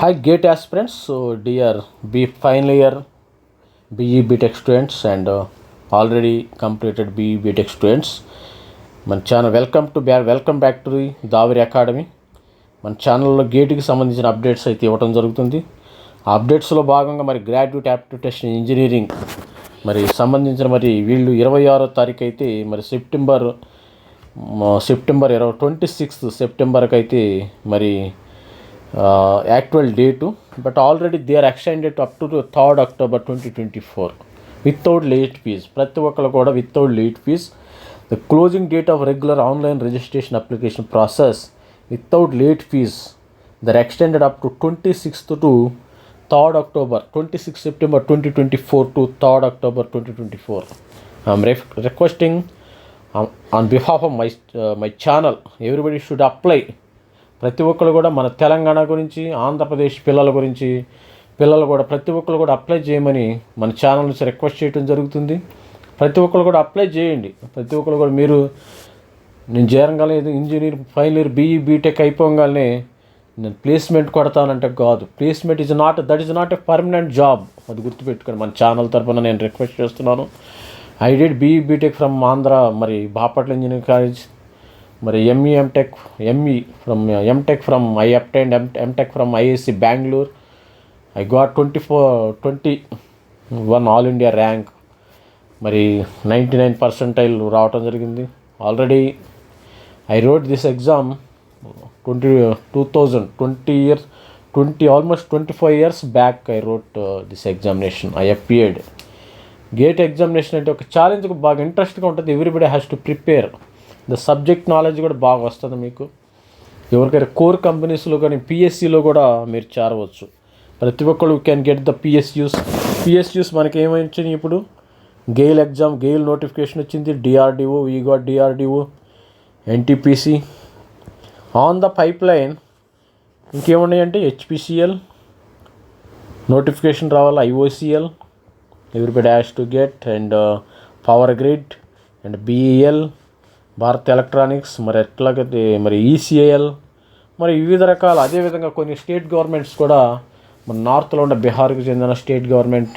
Hi GATE aspirants so dear B final year BE BTech students and already completed BE BTech students మన channel welcome to బ్యా welcome back to the Davari academy మన ఛానల్లో గేట్కి సంబంధించిన updates అయితే ఇవ్వడం జరుగుతుంది ఆ అప్డేట్స్లో భాగంగా మరి గ్రాడ్యుయేట్ యాప్టిటేషన్ ఇంజనీరింగ్ మరి సంబంధించిన మరి వీళ్ళు ఇరవై ఆరో తారీఖు అయితే మరి సెప్టెంబర్ సెప్టెంబర్ ఇరవై ట్వంటీ సిక్స్త్ సెప్టెంబర్కి అయితే మరి actual date, but already they are extended up to the 3rd October 2024 without late fees. Prati okkaru kuda without late fees. The closing date of regular online registration application process without late fees, they are extended up to 26th to 3rd October, 26th September 2024 to 3rd October 2024. I am requesting um, on behalf of uh, my channel, everybody should apply. ప్రతి ఒక్కరు కూడా మన తెలంగాణ గురించి ఆంధ్రప్రదేశ్ పిల్లల గురించి పిల్లలు కూడా ప్రతి ఒక్కరు కూడా అప్లై చేయమని మన ఛానల్ నుంచి రిక్వెస్ట్ చేయడం జరుగుతుంది ప్రతి ఒక్కరు కూడా అప్లై చేయండి ప్రతి ఒక్కరు కూడా మీరు నేను చేరంగానే లేదు engineer final year BE BTech అయిపోగానే నేను ప్లేస్మెంట్ కొడతానంటే కాదు placement is not that is not a permanent job అది గుర్తుపెట్టుకోండి మన ఛానల్ తరఫున నేను రిక్వెస్ట్ చేస్తున్నాను I did BE BTech from Andhra మరి బాపట్ల ఇంజనీరింగ్ కాలేజ్ మరి ME MTech ME from MTech from I obtained M MTech from IISc Bengaluru I got twenty four twenty one all India rank మరి ninety nine percentile రావటం జరిగింది already I wrote this exam twenty two thousand twenty years twenty almost twenty five years back I wrote this examination I appeared GATE examination అంటే ఒక ఛాలెంజ్కి బాగా ఇంట్రెస్ట్గా ఉంటుంది everybody has to prepare the subject knowledge కూడా బాగా వస్తుంది మీకు ఎవరికైనా కోర్ కంపెనీస్లో కానీ పిఎస్సిలో కూడా మీరు చేరవచ్చు ప్రతి ఒక్కరు can get the PSUs PSUs మనకి ఏమైంది ఇప్పుడు గెయిల్ ఎగ్జామ్ గెయిల్ నోటిఫికేషన్ వచ్చింది DRDO ego DRDO NTPC on the pipeline ఇంకేమున్నాయంటే HPCL notification రావాలి IOCL ఎవరిపై dash to get and power grid and BEL Bharat electronics మరి ఎట్లాగైతే మరి ఈసీఏఎల్ e మరి వివిధ రకాల అదేవిధంగా కొన్ని స్టేట్ గవర్నమెంట్స్ కూడా మన నార్త్లో ఉన్న బీహార్కి చెందిన స్టేట్ గవర్నమెంట్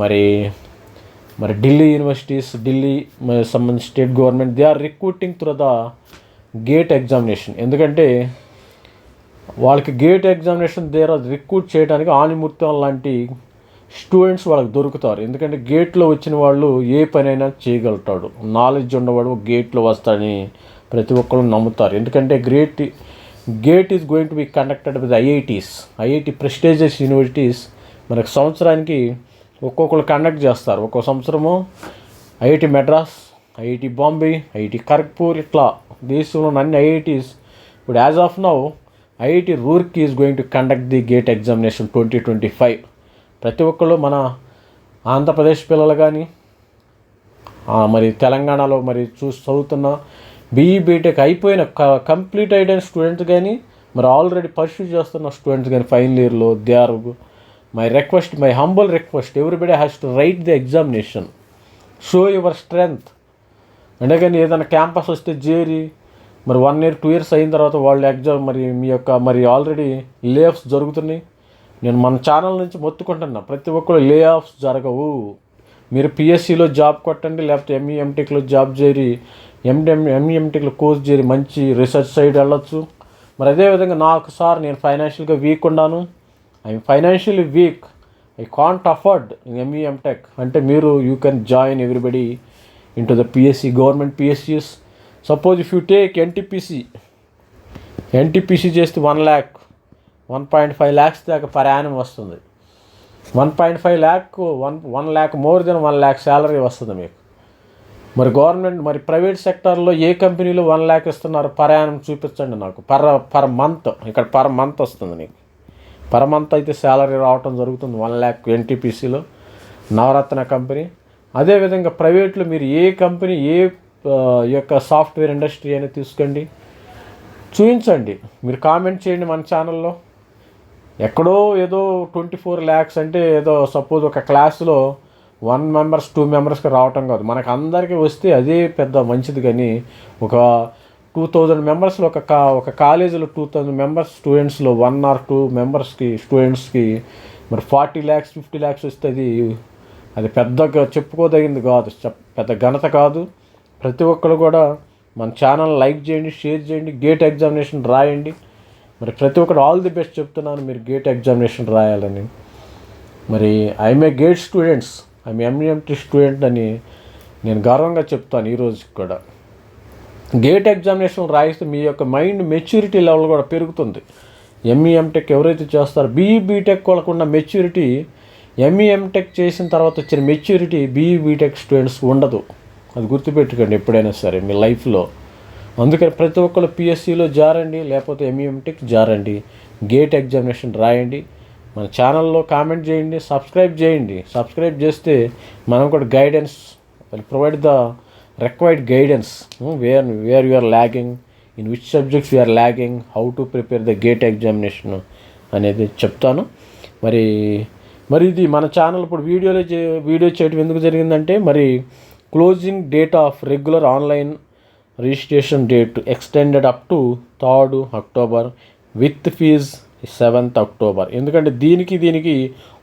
మరి మరి ఢిల్లీ యూనివర్సిటీస్ ఢిల్లీ సంబంధించి state government they are recruiting through the GATE examination ఎందుకంటే వాళ్ళకి గేట్ ఎగ్జామినేషన్ దేర్ రిక్రూట్ చేయడానికి ఆనిమూర్తం లాంటి స్టూడెంట్స్ వాళ్ళకి దొరుకుతారు ఎందుకంటే గేట్లో వచ్చిన వాళ్ళు ఏ పనైనా చేయగలుగుతాడు నాలెడ్జ్ ఉన్నవాడు గేట్లో వస్తాడని ప్రతి ఒక్కరు నమ్ముతారు ఎందుకంటే great GATE is going to be conducted with IITs IIT prestigious universities మనకు సంవత్సరానికి ఒక్కొక్కరు కండక్ట్ చేస్తారు ఒక్కో సంవత్సరము IIT Madras IIT Bombay IIT Kharagpur ఇట్లా దేశంలో అన్ని ఐఐటీస్ ఇప్పుడు as of now IIT Roorkee is going to conduct the GATE examination twenty twenty five ప్రతి ఒక్కళ్ళు మన ఆంధ్రప్రదేశ్ పిల్లలు కానీ మరి తెలంగాణలో మరి చూసి చదువుతున్న బీఈ బీటెక్ e అయిపోయిన కంప్లీట్ అయిన స్టూడెంట్స్ కానీ మరి ఆల్రెడీ పర్స్యూ చేస్తున్న స్టూడెంట్స్ కానీ ఫైనల్ ఇయర్లో they my request my humble request everybody has to write the examination show your strength అంటే కానీ ఏదైనా క్యాంపస్ వస్తే జేరి మరి వన్ ఇయర్ టూ ఇయర్స్ అయిన తర్వాత వాళ్ళు ఎగ్జామ్ మరి మీ యొక్క మరి ఆల్రెడీ లేఫ్స్ జరుగుతున్నాయి నేను మన ఛానల్ నుంచి మొత్తుకుంటున్నా ప్రతి ఒక్కరు లే ఆఫ్స్ జరగవు మీరు పిఎస్సిలో జాబ్ కొట్టండి లేకపోతే ఎంఈఎంటెక్లో e జాబ్ చేరి ఎండిఎం ఎంఈఎంటెక్లో కోర్స్ చేరి మంచి రీసెర్చ్ సైడ్ వెళ్ళొచ్చు మరి అదేవిధంగా నాకు సార్ నేను ఫైనాన్షియల్గా వీక్ ఉన్నాను I financially weak I can't afford ME MTech అంటే మీరు you can join everybody into the PSC government PSCS suppose if you take NTPC NTPC చేస్తే one lakh one point five lakhs దాకా per annum వస్తుంది one point five lakh one one lakh more than one lakh salary వస్తుంది మీకు మరి government మరి private సెక్టార్లో ఏ కంపెనీలు one lakh ఇస్తున్నారు పర్ యానం చూపించండి నాకు పర్ పర్ మంత్ ఇక్కడ పర్ మంత్ వస్తుంది నీకు పర్ మంత్ అయితే శాలరీ రావటం జరుగుతుంది వన్ ల్యాక్ ఎన్టీపీసీలో నవరత్న కంపెనీ అదేవిధంగా ప్రైవేట్లో మీరు ఏ కంపెనీ ఏ యొక్క సాఫ్ట్వేర్ ఇండస్ట్రీ అనేది తీసుకోండి చూపించండి మీరు కామెంట్ చేయండి మన ఛానల్లో ఎక్కడో ఏదో ట్వంటీ ఫోర్ ల్యాక్స్ అంటే ఏదో సపోజ్ ఒక క్లాస్లో వన్ మెంబర్స్ టూ మెంబర్స్కి రావటం కాదు మనకు అందరికీ వస్తే అదే పెద్ద మంచిది కానీ ఒక టూ థౌజండ్ మెంబర్స్లో ఒక ఒక కాలేజీలో టూ థౌజండ్ మెంబర్స్ స్టూడెంట్స్లో వన్ ఆర్ టూ మెంబర్స్కి స్టూడెంట్స్కి మరి ఫార్టీ ల్యాక్స్ ఫిఫ్టీ ల్యాక్స్ వస్తే అది అది పెద్దగా చెప్పుకోదగింది కాదు పెద్ద ఘనత కాదు ప్రతి ఒక్కరు కూడా మన ఛానల్ లైక్ చేయండి షేర్ చేయండి గేట్ ఎగ్జామినేషన్ రాయండి మరి ప్రతి ఒక్కరు ఆల్ ది బెస్ట్ చెప్తున్నాను మీరు గేట్ ఎగ్జామినేషన్ రాయాలని మరి I'm a GATE students I'm ME MT student అని నేను గర్వంగా చెప్తాను ఈరోజు కూడా గేట్ ఎగ్జామినేషన్ రాయిస్తే మీ యొక్క మైండ్ మెచ్యూరిటీ లెవెల్ కూడా పెరుగుతుంది ఎంఈఎంటెక్ e ఎవరైతే చేస్తారో బీఈ బీటెక్ వాళ్ళకున్న మెచ్యూరిటీ ఎంఈఎంటెక్ చేసిన తర్వాత వచ్చిన మెచ్యూరిటీ బీఈ బీటెక్ స్టూడెంట్స్ ఉండదు అది గుర్తుపెట్టుకోండి ఎప్పుడైనా సరే మీ లైఫ్లో అందుకని ప్రతి ఒక్కరు పిఎస్సిలో జారండి లేకపోతే ఎంఈఎంటెక్ e జారండి గేట్ ఎగ్జామినేషన్ రాయండి మన ఛానల్లో కామెంట్ చేయండి సబ్స్క్రైబ్ చేయండి సబ్స్క్రైబ్ చేస్తే మనం కూడా guidance provide the required guidance where where you are lagging in which subjects you are lagging how to prepare the GATE examination అనేది చెప్తాను మరి మరి ఇది మన ఛానల్ ఇప్పుడు వీడియోలో వీడియో చేయడం ఎందుకు జరిగిందంటే మరి closing date of regular online registration date extended up to third October with fees seventh October ఎందుకంటే దీనికి దీనికి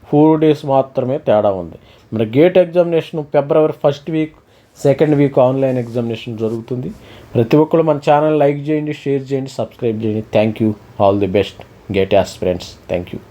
ఫోర్ డేస్ మాత్రమే తేడా ఉంది మరి GATE examination February first week second week online examination జరుగుతుంది ప్రతి ఒక్కరు మన ఛానల్ లైక్ చేయండి షేర్ చేయండి సబ్స్క్రైబ్ చేయండి thank you all the best GATE friends thank you